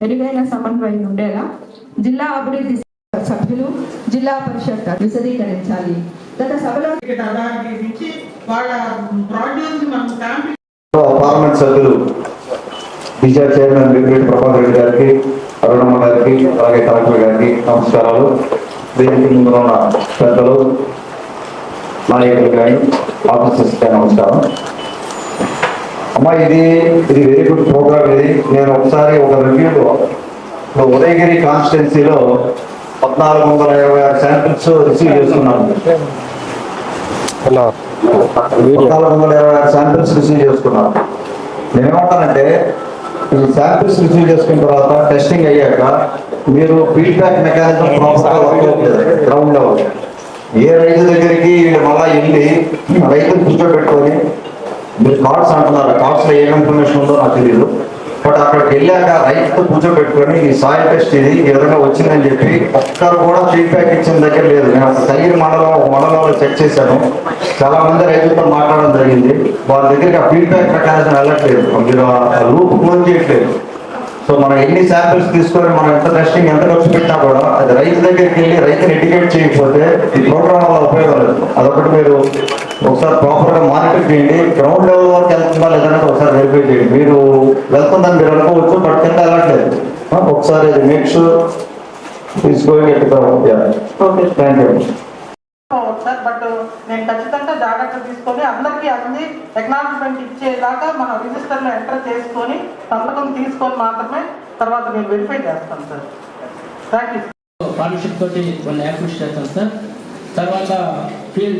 మెరుగైన సమన్వయం ఉండేలా జిల్లా అభివృద్ధి సభ్యులు జిల్లా పరిషత్ విశదీకరించాలి. గత సభలో పార్లమెంట్ సభ్యులు దిశా చైర్మన్ వెంకటరెడ్డి ప్రభాకర్ రెడ్డి గారికి అరుణమ్మ గారికి అలాగే కలెక్టర్ గారికి నమస్కారాలు. వేదిక ముందు ఉన్న పెద్దలు నాయకులు కానీ ఆఫీసర్స్ కానీ నమస్కారం. అమ్మా ఇది ఇది వెరీ గుడ్ ప్రోగ్రామ్ ఇది. నేను ఒకసారి ఒక రివ్యూలో ఉదయగిరి కాన్స్టిట్యున్సీలో పద్నాలుగు వందల ఇరవై ఆరు శాంపిల్స్ రిసీవ్ చేసుకున్నాను. పద్నాలుగు వందల ఇరవై ఆరు శాంపిల్స్ రిసీవ్ చేసుకున్నాను. నేను ఏమంటానంటే ఈ శాంపిల్స్ రిసీవ్ చేసుకున్న తర్వాత టెస్టింగ్ అయ్యాక మీరు ఫీడ్బ్యాక్ మెకానిజం ప్రాపర్గా వర్క్ అవుతుంది గ్రౌండ్ లెవెల్ ఏ రైతు దగ్గరికి మళ్ళా వెళ్ళి రైతులు కూర్చోబెట్టుకొని మీరు కార్డ్స్ అంటున్నారు? కార్డ్స్లో ఏం ఇన్ఫర్మేషన్ ఉందో నాకు తెలియదు బట్ అక్కడికి వెళ్ళాక రైతు కూర్చోబెట్టుకొని ఈ సాయిల్ టెస్ట్ ఇది ఈ విధంగా వచ్చిందని చెప్పి ఒక్కరు కూడా ఫీడ్బ్యాక్ ఇచ్చిన దగ్గర లేదు. నేను అక్కడ తగిన మండలం ఒక మండలంలో చెక్ చేశాను. చాలా మంది రైతులతో మాట్లాడడం జరిగింది. వాళ్ళ దగ్గరికి ఆ ఫీడ్బ్యాక్ మెకానిజం వెళ్ళట్లేదు. మీరు ఆ రూపు ఫోన్ చేయట్లేదు. సో మనం ఎన్ని శాంపిల్స్ తీసుకొని మనం ఎంత టెస్టింగ్ ఎంత ఖర్చు పెట్టినా కూడా అది రైతు దగ్గరికి వెళ్ళి రైతుని ఎడ్యుకేట్ చేయకపోతే ఈ ప్రోగ్రామ్ వల్ల ఉపయోగం లేదు. అదొకటి మీరు ఒకసారి ప్రాపర్గా మానిటర్ చేయండి. గ్రౌండ్ లెవెల్ వరకు వెళ్తుందా లేదంటే ఒకసారి వెరిఫై చేయండి. మీరు వెళ్తుందని మీరు అనుకోవచ్చు బట్ కింద వెళ్ళట్లేదు ఒకసారి make sure okay thank you sir but నేను ఖచ్చితంగా జాగ్రత్త తీసుకొని అందరికీ అన్ని ఎక్నాలజ్మెంట్ ఇచ్చేదాకా మా రిజిస్టర్లో ఎంటర్ చేసుకొని సంతకం తీసుకొని మాత్రమే తర్వాత నేను వెరిఫై చేస్తాను సార్. థ్యాంక్ యూ పార్ట్నర్షిప్ తోటి కొన్ని యాక్టివిటీస్ చేస్తాం సార్. తర్వాత ఫీల్డ్